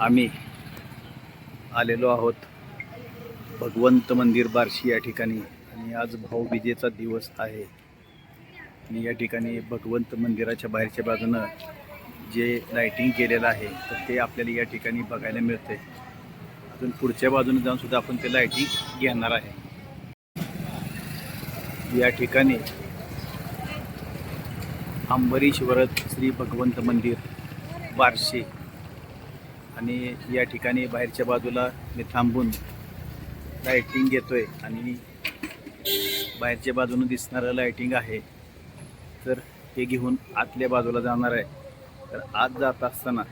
आम्ही आलेलो आहोत भगवंत मंदिर बार्शी या ठिकाणी. आणि आज भाऊबीजेचा दिवस आहे. आणि या ठिकाणी भगवंत मंदिराच्या बाहेरच्या बाजूनं जे लाईटिंग केलेलं आहे तर ते आपल्याला या ठिकाणी बघायला मिळते अजून पुढच्या बाजूने जाऊन सुद्धा आपण ते लाईटिंग घेणार आहे. या ठिकाणी अंबरीश्वरत श्री भगवंत मंदिर बार्शी आणि या ठिकाणी बाहेरच्या बाजूला मी थांबून लाईटिंग घेतोय आणि बाहेरच्या बाजूनं दिसणारं लाईटिंग आहे. तर हे घेऊन आतल्या बाजूला जाणार आहे. तर आत जात असताना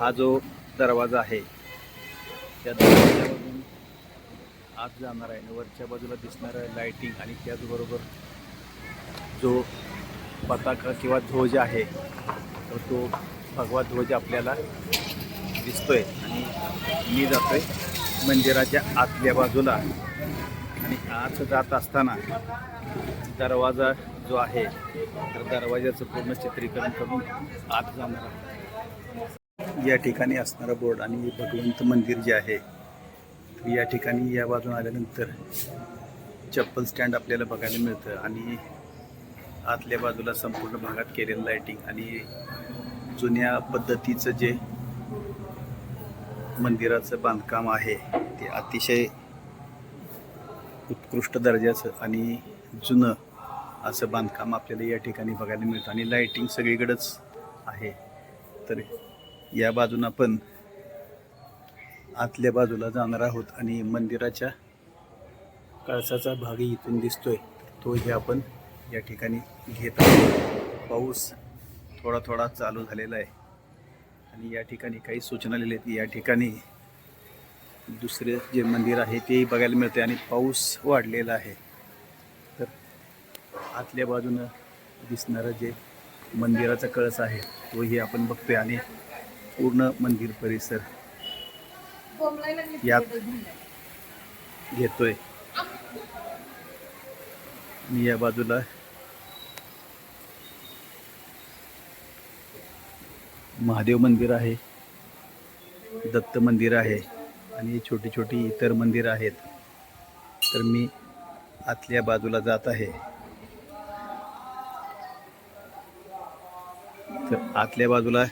हा जो दरवाजा आहे त्या दरवाजामधून आत जाणार आहे आणि वरच्या बाजूला दिसणारं लाईटिंग आणि त्याचबरोबर जो पताका किंवा ध्वज आहे तर तो भगवा ध्वज आपल्याला दिसतोय आणि मी जातोय मंदिराच्या आतल्या बाजूला. आणि आत जात असताना दरवाजा जो आहे तर दरवाजाचं पूर्ण चित्रीकरण करून आत जाणार आहे या ठिकाणी असणारा बोर्ड आणि भगवंत मंदिर जे आहे तर या ठिकाणी या बाजून आल्यानंतर चप्पल स्टँड आपल्याला बघायला मिळतं आणि आतल्या बाजूला संपूर्ण भागात केलेलं लाईटिंग आणि जुन्या पद्धतीचं जे मंदिराचं बांधकाम आहे ते अतिशय उत्कृष्ट दर्जाचं आणि जुनं असं बांधकाम आपल्याला या ठिकाणी बघायला मिळतं. आणि लाईटिंग सगळीकडंच आहे. तर या बाजूनं आपण आतल्या बाजूला जाणार आहोत आणि मंदिराच्या कळसाचा भाग इथून दिसतोय. तोही आपण या ठिकाणी घेत आहोत. पाऊस थोडा थोडा चालू झालेला आहे. आणि या ठिकाणी काही सूचना लिहिल्या आहेत या ठिकाणी दुसरे जे मंदिर आहे तेही बघायला मिळते आणि पाऊस वाढलेला आहे. तर आतल्या बाजूनं दिसणारं जे मंदिराचा कळस आहे तोही आपण बघतोय आणि पूर्ण मंदिर परिसर यात घेतोय. मी या बाजूला महादेव मंदिर आहे दत्त मंदिर आहे आणि छोटी छोटी इतर मंदिरं आहेत. तर मी आतल्या बाजूला जात आहे. तर आतल्या बाजूला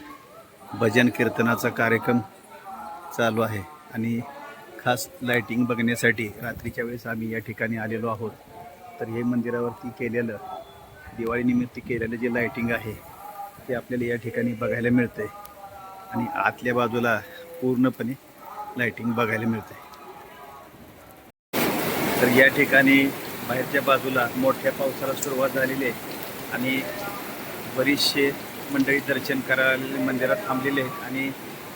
भजन कीर्तनाचा कार्यक्रम चालू आहे आणि खास लाईटिंग बघण्यासाठी रात्रीच्या वेळेस आम्ही या ठिकाणी आलेलो आहोत. तर हे मंदिरावरती केलेलं दिवाळीनिमित्त केलेलं जे लाईटिंग आहे ते आपल्याला या ठिकाणी बघायला मिळते आणि आतल्या बाजूला पूर्णपणे लाईटिंग बघायला मिळते तर या ठिकाणी बाहेरच्या बाजूला मोठ्या पावसाला सुरुवात झालेली आहे. आणि बरीचसे मंडळी दर्शन करायला मंदिरात थांबलेले आहेत. आणि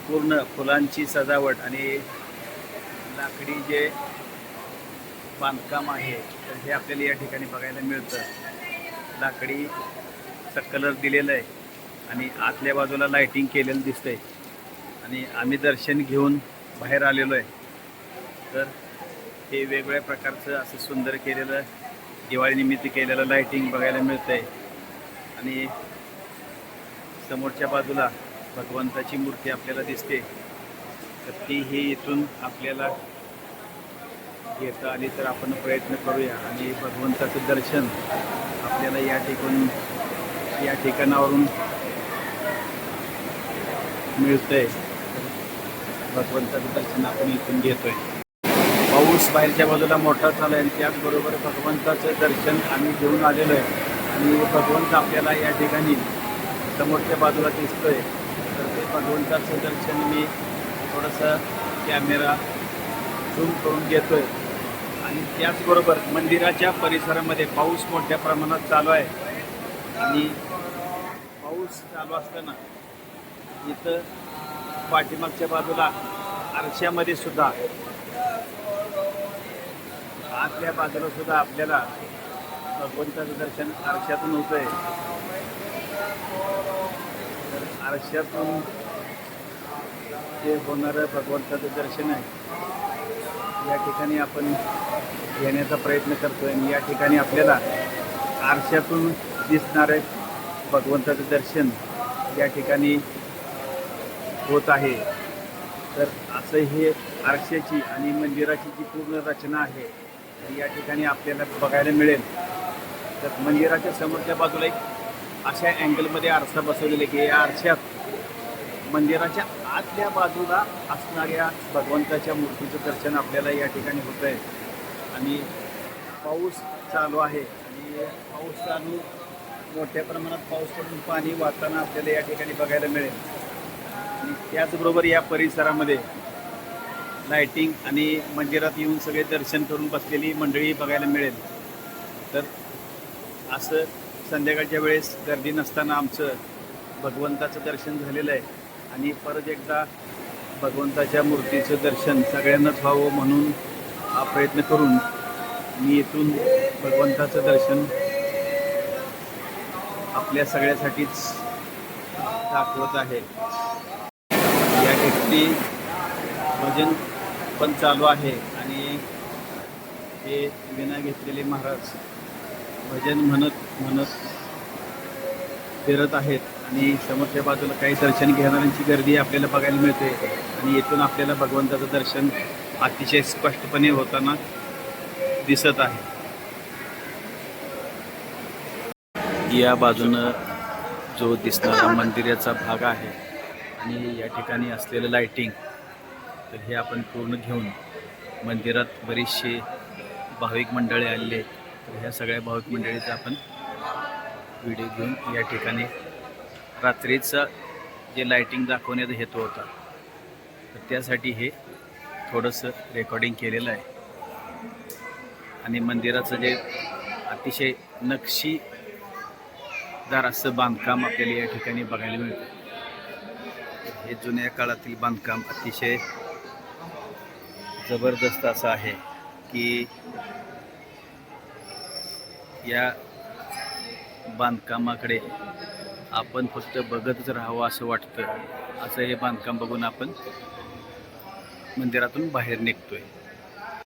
पूर्ण फुलांची सजावट आणि लाकडी जे बांधकाम आहे तर हे आपल्याला या ठिकाणी बघायला मिळतं. लाकडीचा कलर दिलेला आहे. आणि आतल्या बाजूला लाईटिंग केलेलं दिसतंय. आणि आम्ही दर्शन घेऊन बाहेर आलेलो आहे. तर हे वेगवेगळ्या प्रकारचं असं सुंदर केलेलं दिवाळीनिमित्त केलेलं लाईटिंग बघायला मिळतंय. आणि समोरच्या बाजूला भगवंताची मूर्ती आपल्याला दिसते. तर ती ही इथून आपल्याला घेता आली तर आपण प्रयत्न करूया. आणि भगवंताचं दर्शन आपल्याला या ठिकाणी या ठिकाणावरून मिळतंय. भगवंताचं दर्शन आपण इथून घेतोय. पाऊस बाहेरच्या बाजूला मोठा झाला आहे आणि त्याचबरोबर भगवंताचं दर्शन आम्ही घेऊन आलेलो आहे. आणि भगवंत आपल्याला या ठिकाणी समोरच्या बाजूला दिसतोय. तर ते भगवंताचं दर्शन मी थोडंसं कॅमेरा झूम करून घेतोय. आणि त्याचबरोबर मंदिराच्या परिसरामध्ये पाऊस मोठ्या प्रमाणात चालू आहे. आणि पाऊस चालू असताना इथं पाठीमागच्या बाजूला आरशामध्ये सुद्धा आतल्या बाजूला सुद्धा आपल्याला भगवंताचं दर्शन आरशातून होतंय. तर आरशातून जे होणारं भगवंताचं दर्शन आहे या ठिकाणी आपण घेण्याचा प्रयत्न करतोय आणि या ठिकाणी आपल्याला आरशातून दिसणारे भगवंताचं दर्शन या ठिकाणी होत आहे. तर असं हे आरशाची आणि मंदिराची जी पूर्ण रचना आहे तर या ठिकाणी आपल्याला बघायला मिळेल. तर मंदिराच्या समोरच्या बाजूला एक अशा अँगलमध्ये आरसा बसवलेला आहे की या आरशात मंदिराच्या आतल्या बाजूला असणाऱ्या भगवंताच्या मूर्तीचं दर्शन आपल्याला या ठिकाणी होत आहे आणि पाऊस चालू आहे. आणि पाऊस चालू मोठ्या प्रमाणात पाऊस पडून पाणी वाहताना आपल्याला या ठिकाणी बघायला मिळेल. आणि त्याचबरोबर या परिसरामध्ये लाईटिंग आणि मंदिरात येऊन सगळे दर्शन करून बसलेली मंडळी बघायला मिळेल. तर असं संध्याकाळच्या वेळेस गर्दी नसताना आमचं भगवंताचं दर्शन झालेलं आहे. आणि परत एकदा भगवंताच्या मूर्तीचं दर्शन सगळ्यांनाच व्हावं म्हणून हा प्रयत्न करून मी इथून भगवंताचं दर्शन आपल्या सगळ्यासाठीच दाखवत आहे. या एकटी भजन पण चालू आहे आणि हे विना घेतलेले महाराज भजन म्हणत म्हणत फिरत आहेत आणि समोरच्या बाजूला काही दर्शन घेणाऱ्यांची गर्दी आपल्याला बघायला मिळते आणि येथून आपल्याला भगवंताचं दर्शन अतिशय स्पष्टपणे होताना दिसत आहे. या बाजूनं जो दिसणारा मंदिराचा भाग आहे आणि या ठिकाणी असलेलं लायटिंग तर हे आपण पूर्ण घेऊन मंदिरात बरीचशी भाविक मंडळे आलेली आहेत. तर ह्या सगळ्या भाविक मंडळीचा आपण व्हिडिओ घेऊन या ठिकाणी रात्रीचं जे लायटिंग दाखवण्याचा हेतू होता तर त्यासाठी हे थोडंसं रेकॉर्डिंग केलेलं आहे. आणि मंदिराचं जे अतिशय नक्षी नक्षीदार असं बांधकाम आपल्याला या ठिकाणी बघायला मिळतं. हे जुन्या काळातील बांधकाम अतिशय जबरदस्त असं आहे की या बांधकामाकडे आपण फक्त बघतच राहावं असं वाटतं. असं हे बांधकाम बघून आपण मंदिरातून बाहेर निघतोय.